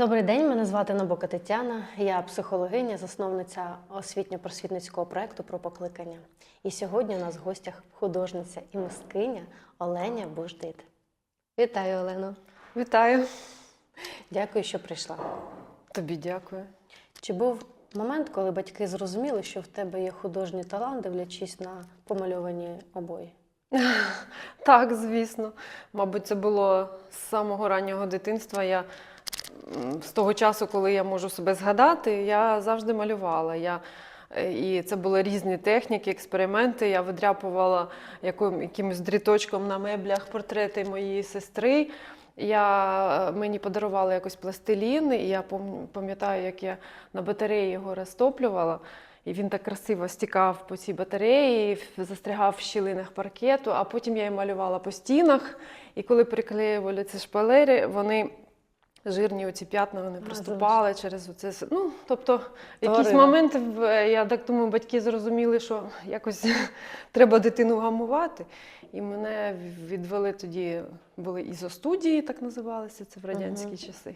Добрий день, мене звати Набока Тетяна. Я психологиня, засновниця освітньо-просвітницького проекту про покликання. І сьогодні у нас в гостях художниця і мисткиня Оленя Буждит. Вітаю, Олено! Вітаю. Дякую, що прийшла. Тобі дякую. Чи був момент, коли батьки зрозуміли, що в тебе є художній талант, дивлячись на помальовані обої? Так, звісно. Мабуть, це було з самого раннього дитинства. Я з того часу, коли я можу себе згадати, я завжди малювала. Я, е, і це були різні техніки, експерименти. Я видряпувала яким, якимось дріточком на меблях портрети моєї сестри. Я, е, мені подарували якось пластилін, і я пам'ятаю, як я на батареї його розтоплювала. І він так красиво стікав по цій батареї, застрягав в щілинах паркету, а потім я її малювала по стінах. І коли приклеювали ці шпалери, вони жирні оці п'ятна, вони проступали через оце. Ну, тобто, в якийсь момент, в- я так думаю, батьки зрозуміли, що якось треба дитину гамувати. І мене відвели тоді, були ізостудії, так називалися, це в радянські Мгм. часи.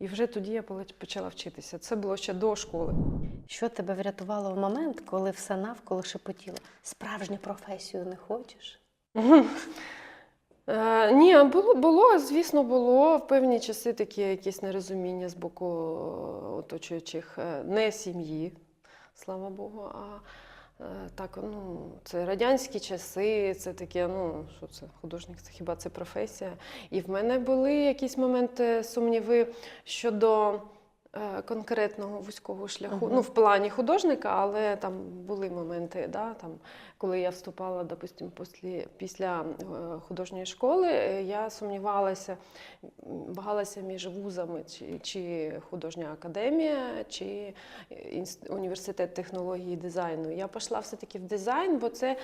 І вже тоді я почала вчитися. Це було ще до школи. Що тебе врятувало в момент, коли все навколо шепотіло? Справжню професію не хочеш? Е, ні, було, було, звісно, було в певні часи такі якісь нерозуміння з боку е, оточуючих е, не сім'ї, слава Богу. А е, так, ну, це радянські часи, це таке, ну, що це художник, це хіба це професія. І в мене були якісь моменти сумніви щодо е, конкретного вузького шляху. Мгм. Ну, в плані художника, але там були моменти, да, там, коли я вступала, допустим, після, після е, художньої школи, е, я сумнівалася, м, вагалася між вузами, чи, чи художня академія, чи університет технології і дизайну. Я пішла все-таки в дизайн, бо це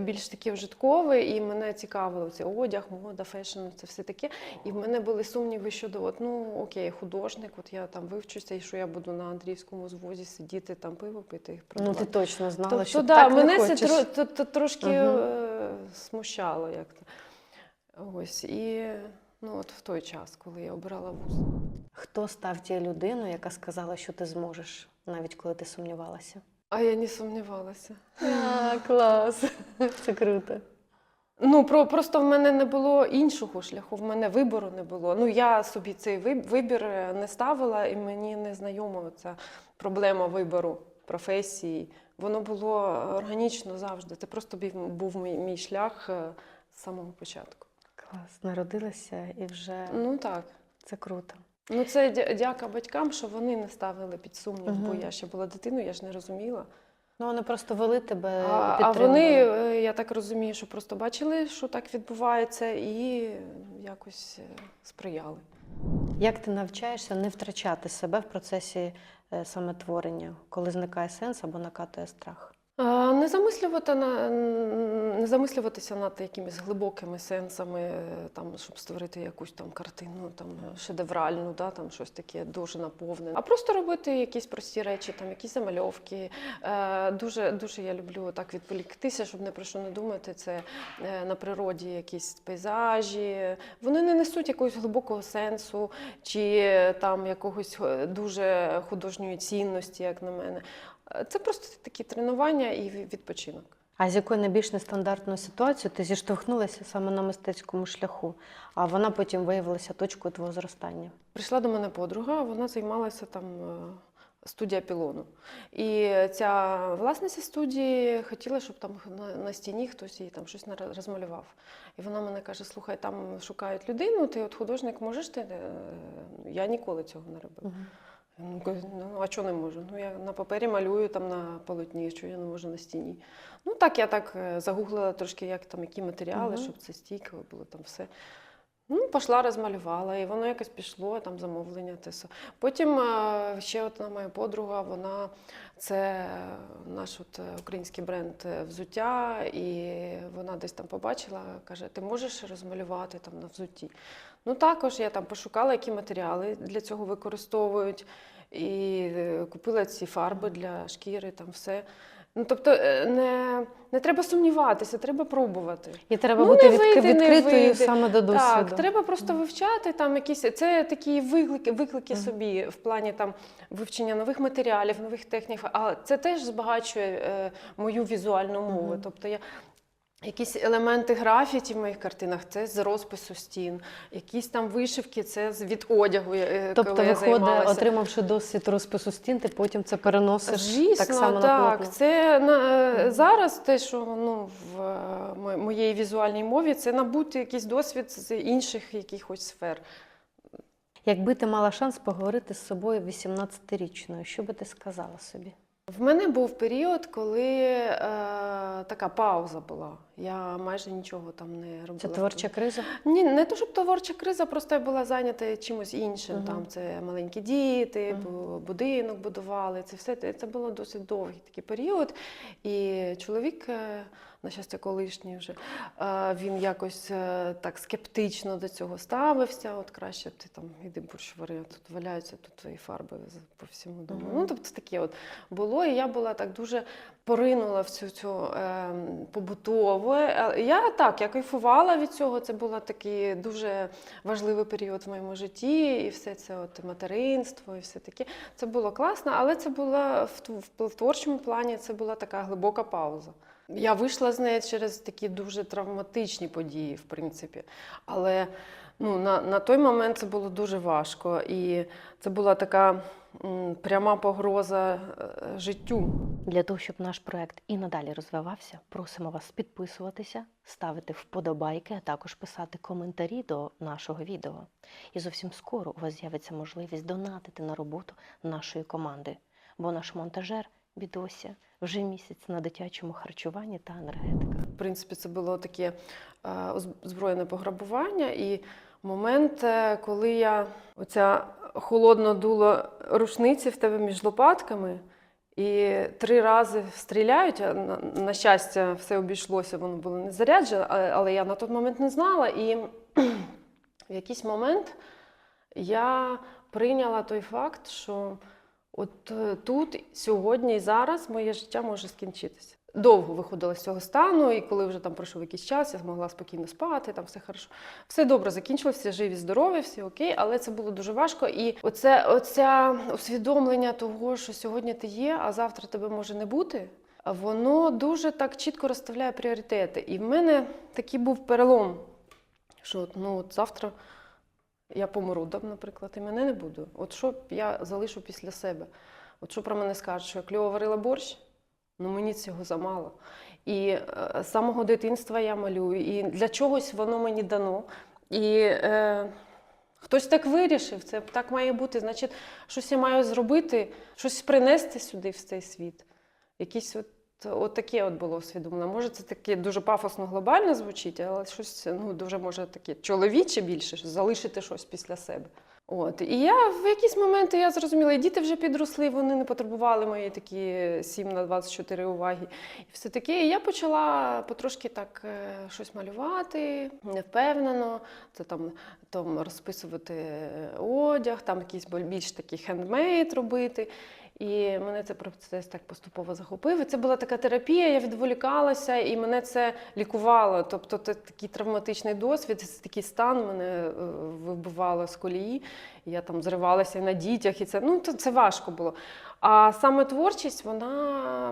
більш таке вжиткове, і мене цікавило це одяг, мода, фешн, це все таке. І в мене були сумніви щодо, от, ну окей, художник, от я там вивчуся, і що я буду на Андріївському звозі сидіти, там пиво пити і Ну, ти точно знала, Тобто, що да, так мене не це хочеш. тро, то- то трошки е, смущало. Як то. Ось, і ну, от в той час, коли я обирала вуз. Хто став тією людиною, яка сказала, що ти зможеш, навіть коли ти сумнівалася? А я не сумнівалася. А, клас! Це круто. Ну, про, просто в мене не було іншого шляху, в мене вибору не було. Ну, я собі цей вибір е, не ставила, і мені не знайома ця проблема вибору професії. Воно було органічно завжди. Це просто був мій, мій шлях е, з самого початку. Клас. Народилася і вже Ну так. це круто. Ну, це дяка батькам, що вони не ставили під сумнів, бо я ще була дитиною, я ж не розуміла. Ну, вони просто вели тебе. А, а вони, е, я так розумію, що просто бачили, що так відбувається, і якось е, сприяли. Як ти навчаєшся не втрачати себе в процесі саме творення, коли зникає сенс або накатує страх? Не, замислювати на, не замислюватися над якимись глибокими сенсами, там, щоб створити якусь там картину там, шедевральну, да, там, щось таке дуже наповнене. А просто робити якісь прості речі, там, якісь замальовки. Е, Дуже, дуже я люблю так відволіктися, щоб не про що не думати. Це е, на природі якісь пейзажі. Вони не несуть якогось глибокого сенсу чи там якогось е, дуже художньої цінності, як на мене. Е, Це просто такі тренування і відпочинок. А з якою найбільш нестандартною ситуацією ти зіштовхнулася саме на мистецькому шляху, а вона потім виявилася точкою твого зростання? Прийшла до мене подруга, вона займалася там е, студія пілону. І ця власниця студії хотіла, щоб там на, на стіні хтось їй там щось розмалював. І вона мене каже: слухай, там шукають людину, ти от художник можеш ти? Е, Я ніколи цього не робила. Ну, ну, а чого не можу? Ну, я на папері малюю там на полотні, що я не можу на стіні. Ну так, я так е, загуглила трошки, як там, які матеріали, угу. щоб це стійко було там все. Ну, пішла, розмалювала, і воно якось пішло, там замовлення. Те. Потім е, ще одна моя подруга, вона це наш от е, український бренд е, взуття, і вона десь там побачила, каже: ти можеш розмалювати там на взутті? Ну також я там пошукала, які матеріали для цього використовують, і е, купила ці фарби для шкіри, там все. Ну, тобто е, не, не треба сумніватися, треба пробувати. І треба Ну, бути не не відкритою саме до досвіду. Так, треба просто вивчати там якісь. Це такі виклики, виклики Мгм. собі в плані там вивчення нових матеріалів, нових технік. А це теж збагачує е, мою візуальну мову. Мгм. Тобто я. Якісь елементи графіті в моїх картинах це з розпису стін, якісь там вишивки це з від одягу. е, Тобто, коли я виходить, займалася. отримавши досвід розпису стін, ти потім це переносиш Звісно, так само на так. полотно. Це на, е, зараз те, що ну, в е, мо- моєї візуальній мові, це набути якийсь досвід з інших якихось сфер. Якби ти мала шанс поговорити з собою 18-річною, що би ти сказала собі? В мене був період, коли е, така пауза була. Я майже нічого там не робила. Це творча криза? Ні, не то, щоб творча криза, просто я була зайнята чимось іншим. Мгм. Там це маленькі діти, Мгм. бу- будинок будували. Це все це було досить довгий такий період. І чоловік, е, на щастя, колишній вже, е, він якось е, так скептично до цього ставився. От краще ти там іди борщ вари, тут валяються тут твої фарби по всьому дому. Мгм. Ну, тобто таке от було. І я була так дуже поринула в цю цю е, побутову. Е, Я так, я кайфувала від цього. Це був такий дуже важливий період в моєму житті, і все це от материнство, і все таке. Це було класно, але це була в творчому плані це була така глибока пауза. Я вийшла з неї через такі дуже травматичні події, в принципі. Але ну, на, на той момент це було дуже важко. І це була така м, пряма погроза е, життю. Для того, щоб наш проект і надалі розвивався, просимо вас підписуватися, ставити вподобайки, а також писати коментарі до нашого відео. І зовсім скоро у вас з'явиться можливість донатити на роботу нашої команди, бо наш монтажер бідося вже місяць на дитячому харчуванні та енергетика. В принципі, це було таке е, озброєне пограбування. І момент, е, коли я оця холодно дуло рушниці в тебе між лопатками, і три рази стріляють. На, на щастя, все обійшлося, воно було не заряджене, але, я на той момент не знала. І в якийсь момент я прийняла той факт, що от е, тут, сьогодні і зараз моє життя може скінчитися. Довго виходила з цього стану, і коли вже там пройшов якийсь час, я змогла спокійно спати, там все хорошо. Все добре закінчилося, живі, здорові, всі окей, але це було дуже важко. І оце, оця усвідомлення того, що сьогодні ти є, а завтра тебе може не бути. Воно дуже так чітко розставляє пріоритети. І в мене такий був перелом, що ну, от завтра я помру, наприклад, і мене не буде. От що я залишу після себе? От що про мене скажуть, що я кльово варила борщ? Ну мені цього замало. І е, з самого дитинства я малюю, і для чогось воно мені дано. І е, хтось так вирішив, це так має бути. Значить, щось я маю зробити, щось принести сюди в цей світ. Якісь от, от таке от було усвідомлено. Може, це таке дуже пафосно глобально звучить, але щось ну, дуже може таке чоловіче більше, залишити щось після себе. От. І я в якісь моменти я зрозуміла, і діти вже підросли, вони не потребували моєї такі 7 на 24 уваги. І все таке. І я почала потрошки так е, щось малювати, невпевнено. Це там, там розписувати е, одяг, там якийсь більш такий хендмейд робити. І мене цей процес так поступово захопив. Це була така терапія, я відволікалася, і мене це лікувало. Тобто, це такий травматичний досвід, такий стан мене е, вибивало з колії. Я там зривалася на дітях, і це ну це важко було. А саме творчість вона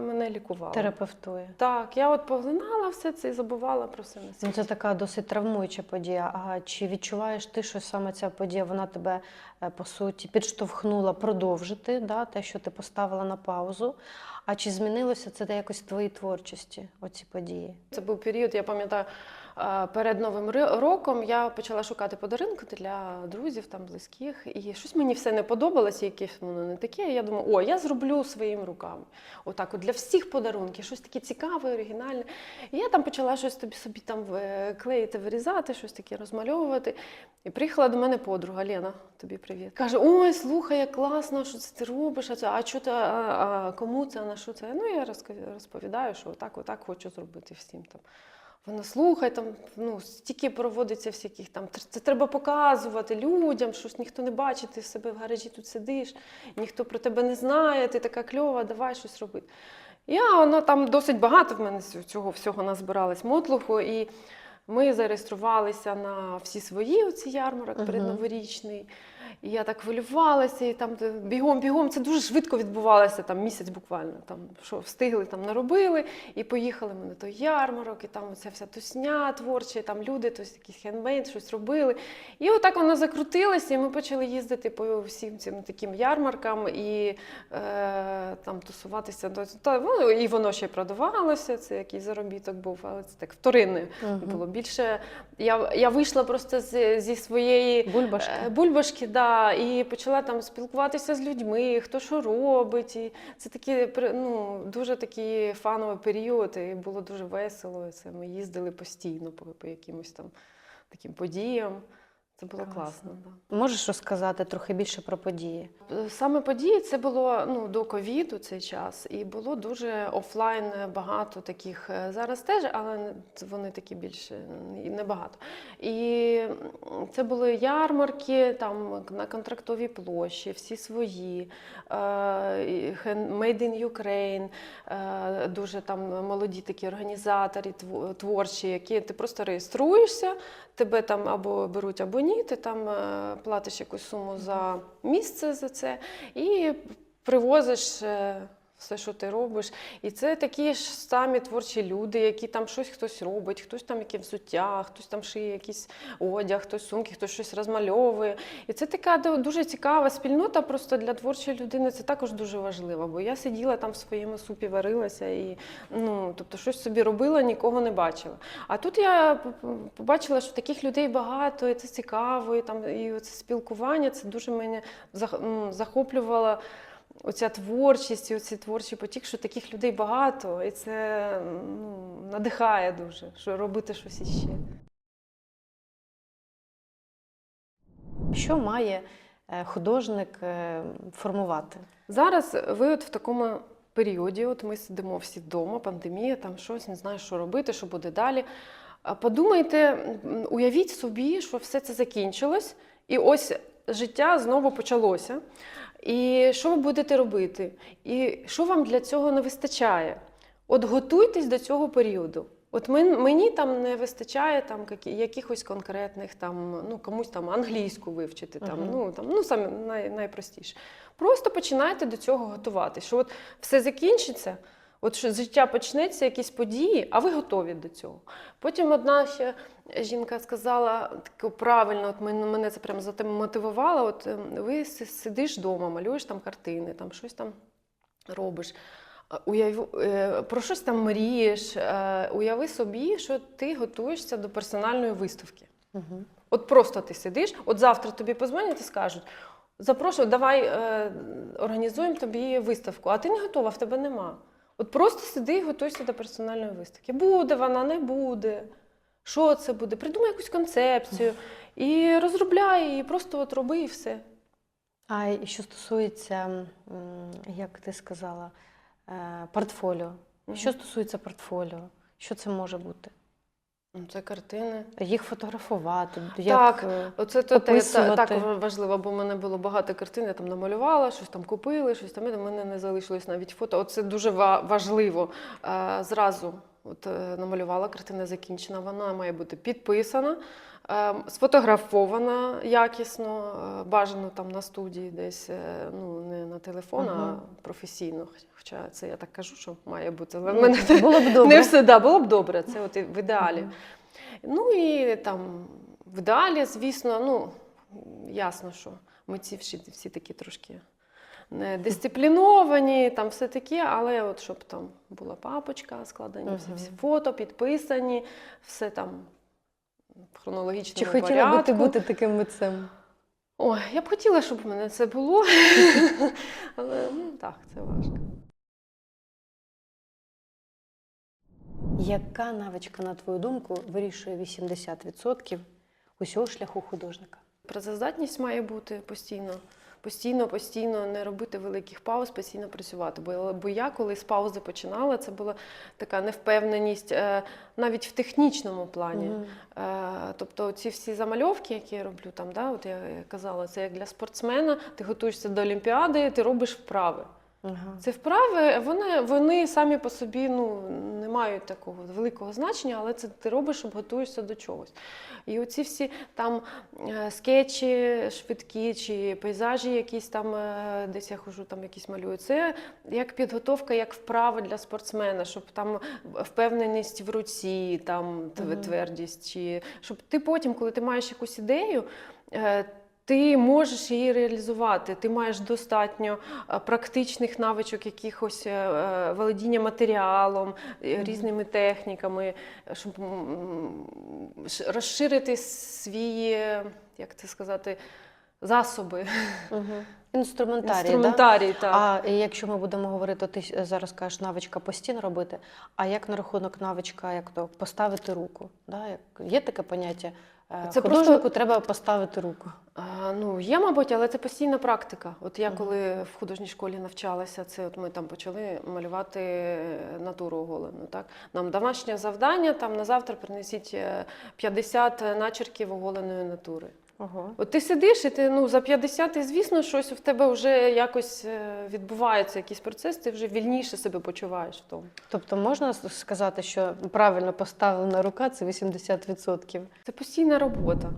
мене лікувала. Терапевтує. Так, я от поглинала все це і забувала про все на Ну, світі. це така досить травмуюча подія. А чи відчуваєш ти, що саме ця подія вона тебе е, по суті підштовхнула продовжити да, те, що ти поставила на паузу? А чи змінилося це якось в твоїй творчості, оці події? Це був період, я пам'ятаю, перед Новим роком я почала шукати подарунки для друзів, там, близьких, і щось мені все не подобалося, якесь воно не таке. Я думаю, о, я зроблю своїми руками. Отак, от для всіх подарунків, щось таке цікаве, оригінальне. І я там почала щось тобі собі там клеїти, вирізати, щось таке розмальовувати. І приїхала до мене подруга Лена, тобі привіт. Каже: Ой, слухай, як класно, що це ти робиш, а, це, а, що ти, а, а кому це, на що це? Ну, я розповідаю, що отак, отак хочу зробити всім там. Вона слухай, там ну, стільки проводиться всяких там. Це треба показувати людям, щось ніхто не бачить, ти в себе в гаражі тут сидиш, ніхто про тебе не знає, ти така кльова, давай щось робити. Я воно там досить багато в мене цього всього назбиралось мотлуху, і ми зареєструвалися на всі свої оці ярмарок Мгм. передноворічний. І я так хвилювалася, і там бігом, бігом. Це дуже швидко відбувалося, там місяць буквально. Там що встигли, там наробили, і поїхали ми на той ярмарок, і там ця вся тусня творча, і там люди, тобто якийсь хендмейд, щось робили. І отак воно закрутилося, і ми почали їздити по всім цим таким ярмаркам і е, там тусуватися. до- Та, ну, і воно ще й продавалося, це якийсь заробіток був, але це так вторинне було. Більше я, я вийшла просто з, зі своєї Бульбашки. Е, Бульбашки, да, і почала там спілкуватися з людьми, хто що робить. І це такі ну, дуже такий фановий період, і було дуже весело. Це ми їздили постійно по, по якимось там таким подіям. Це було Класно. класно. Да. Можеш розказати трохи більше про події? Е, Саме події це було ну, до ковіду цей час, і було дуже офлайн багато таких е, зараз теж, але вони такі більше небагато. І це були ярмарки там на контрактовій площі, всі свої, е, Made in Ukraine, е, дуже там молоді такі організатори творчі, які ти просто реєструєшся, тебе там або беруть, або ні, ти там е, платиш якусь суму за місце за це і привозиш е, все, що ти робиш. І це такі ж самі творчі люди, які там щось хтось робить, хтось там яке взуття, хтось там шиє якийсь одяг, хтось сумки, хтось щось розмальовує. І це така дуже цікава спільнота просто для творчої людини. Це також дуже важливо, бо я сиділа там в своєму супі, варилася і ну, тобто щось собі робила, нікого не бачила. А тут я побачила, що таких людей багато, і це цікаво, і там і це спілкування, це дуже мене захоплювало. Оця творчість, і оцей творчий потік, що таких людей багато, і це ну, надихає дуже, що робити щось іще. Що має е, художник е, формувати? Зараз ви от в такому періоді, от ми сидимо всі вдома, пандемія, там щось, не знаю, що робити, що буде далі. Подумайте, уявіть собі, що все це закінчилось, і ось життя знову почалося. І що ви будете робити? І що вам для цього не вистачає? От готуйтесь до цього періоду. От мені там не вистачає там якихось конкретних там, ну комусь там англійську вивчити, там, Мгм. ну там ну саме най, найпростіше. Просто починайте до цього готуватися. Що от все закінчиться, от що життя почнеться, якісь події, а ви готові до цього. Потім одна ще жінка сказала таке правильно, от мене, це прямо замотивувало. От ем, ви сидиш вдома, малюєш там картини, там щось там робиш. А, Уяви, е, про щось там мрієш, е, уяви собі, що ти готуєшся до персональної виставки. Угу. От просто ти сидиш, от завтра тобі позвонять і скажуть: запрошую, давай е, організуємо тобі виставку, а ти не готова, в тебе нема. От просто сиди і готуйся до персональної виставки. Буде вона, не буде. Що це буде? Придумай якусь концепцію і розробляй її, просто от роби і все. А що стосується, як ти сказала, е, портфоліо. Що стосується портфоліо, що це може бути? Ну, Це картини. Їх фотографувати, Так, як е, Оце то, те, та, описувати. так важливо, бо в мене було багато картин, я там намалювала, щось там купили, щось там. і в мене не залишилось навіть фото. Оце дуже ва- важливо. Е, зразу от, е, намалювала, картина закінчена, вона має бути підписана, е, сфотографована якісно, е, бажано там на студії десь, е, ну, на телефон, Мгм. а професійно. Хоча це я так кажу, що має бути. Але в ну, мене було б добре. не все да, було б добре, це от в ідеалі. Мгм. Ну і там в ідеалі, звісно, ну ясно, що митці всі, всі такі трошки не дисципліновані, там все таке, але от щоб там була папочка, складені всі, Мгм. всі фото, підписані, все там в хронологічному Чи хотіла порядку. би ти бути таким митцем? Ой, я б хотіла, щоб у мене це було, але ну, так, це важко. Яка навичка, на твою думку, вирішує 80% усього шляху художника? Працездатність має бути постійно. Постійно, постійно не робити великих пауз, постійно працювати. Бо, бо я коли з паузи починала, це була така невпевненість е, навіть в технічному плані. Мгм. Е, Тобто ці всі замальовки, які я роблю там, да, от я казала, це як для спортсмена, ти готуєшся до Олімпіади, ти робиш вправи. Ага. Це вправи, вони, вони самі по собі ну, мають такого великого значення, але це ти робиш, щоб готуєшся до чогось. І оці всі там е, скетчі швидкі чи пейзажі, якісь там, е, десь я хожу, там якісь малюю. Це як підготовка, як вправа для спортсмена, щоб там впевненість в руці, там твердість, чи щоб ти потім, коли ти маєш якусь ідею. Ти можеш її реалізувати. Ти маєш достатньо е, практичних навичок, якихось е, е, володіння матеріалом, різними техніками, щоб розширити свої, як це сказати, засоби. Угу. Інструментарій, Да? Так. А якщо ми будемо говорити, ти зараз кажеш навичка постійно робити. А як на рахунок навичка, як то поставити руку? Да? Є таке поняття? Е, Це Художнику просто- треба поставити руку. А, ну, є, мабуть, але це постійна практика. От я коли в художній школі навчалася, це от ми там почали малювати е, натуру оголену. Так? Нам домашнє завдання, там на завтра принесіть е, 50 начерків оголеної натури. Ого. От ти сидиш, і ти ну за 50, і, звісно, щось в тебе вже якось е, відбувається, якийсь процес, ти вже вільніше себе почуваєш в тому. Тобто можна сказати, що правильно поставлена рука це 80%. Це постійна робота.